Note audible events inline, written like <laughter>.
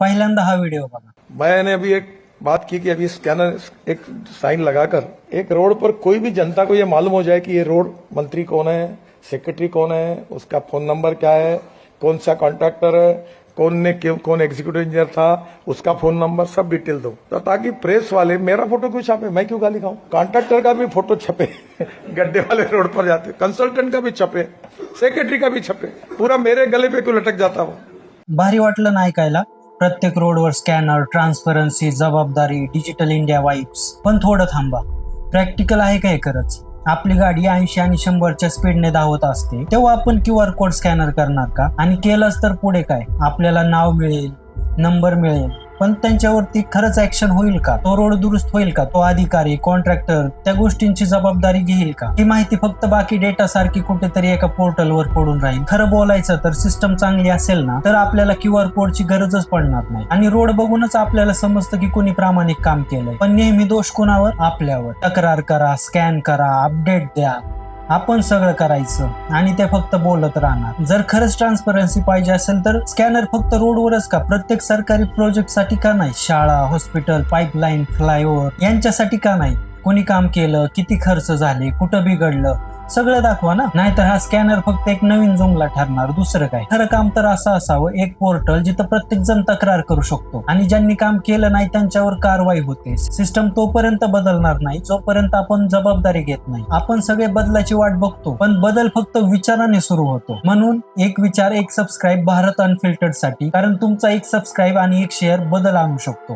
पहिल्यांदा हा व्हिडिओ बघा. मैंने अभी एक बात की कि अभी स्कैनर एक साइन लगाकर एक रोड पर कोई भी जनता को ये मालूम हो जाए कि ये रोड मंत्री कौन है सेक्रेटरी कौन है उसका फ़ोन नंबर क्या है कौन सा कॉन्ट्रैक्टर है कौन ने क्यों कौन एग्जीक्यूटिव इंजीनियर था उसका फ़ोन नंबर सब डिटेल दो। तो ताकि प्रेस वाले मेरा फ़ोटो क्यों छापे? मैं क्यों गाली खाऊं? कॉन्ट्रैक्टर का भी फ़ोटो छपे <laughs> गड्ढे वाले रोड पर जाते कंसल्टेंट का भी छपे सेक्रेटरी का भी छपे पूरा मेरे गले पे क्यों लटक जाता वो? भारी वाटलं ना ऐकायला प्रत्येक रोडवर स्कॅनर ट्रान्सपरन्सी जबाबदारी डिजिटल इंडिया वाईप्स. पण थोडं थांबा. प्रॅक्टिकल आहे काय खरंच? आपली गाडी ऐंशी आणि शंभरच्या स्पीडने धावत असते तेव्हा आपण क्यू आर कोड स्कॅनर करणार का? आणि केलंच तर पुढे काय? आपल्याला नाव मिळेल नंबर मिळेल पण त्यांच्यावरती खरंच ऍक्शन होईल का? तो रोड दुरुस्त होईल का? तो अधिकारी कॉन्ट्रॅक्टर त्या गोष्टींची जबाबदारी घेईल का? ही माहिती फक्त बाकी डेटा सारखी कुठेतरी एका पोर्टलवर पडून राहील. खरं बोलायचं तर सिस्टम चांगली असेल ना तर आपल्याला क्यू आर कोडची गरजच पडणार नाही. आणि रोड बघूनच आपल्याला समजतं की कोणी प्रामाणिक काम केलंय. पण नेहमी दोष कोणावर? आपल्यावर. तक्रार करा स्कॅन करा अपडेट द्या. आपण सगळं करायचं आणि ते फक्त बोलत राहणार. जर खरंच ट्रान्सपरन्सी पाहिजे असेल तर स्कॅनर फक्त रोडवरच का? प्रत्येक सरकारी प्रोजेक्टसाठी का नाही? शाळा हॉस्पिटल पाईपलाईन फ्लायओव्हर यांच्यासाठी का नाही? कोणी काम केलं? किती खर्च झाले? कुठं बिघडलं? सगळं दाखवा ना. नाहीतर हा स्कॅनर फक्त एक नवीन जुमला ठरणार दुसरं काय? खरं काम तर असं असावं एक पोर्टल जिथं प्रत्येक जण तक्रार करू शकतो. आणि ज्यांनी काम केलं नाही त्यांच्यावर कारवाई होते. सिस्टम तोपर्यंत बदलणार नाही जोपर्यंत आपण जबाबदारी घेत नाही. आपण सगळे बदलाची वाट बघतो पण बदल फक्त विचाराने सुरू होतो. म्हणून एक विचार एक सबस्क्राईब भारत अनफिल्टर्डसाठी कारण तुमचा एक सबस्क्राईब आणि एक शेअर बदल आणू शकतो.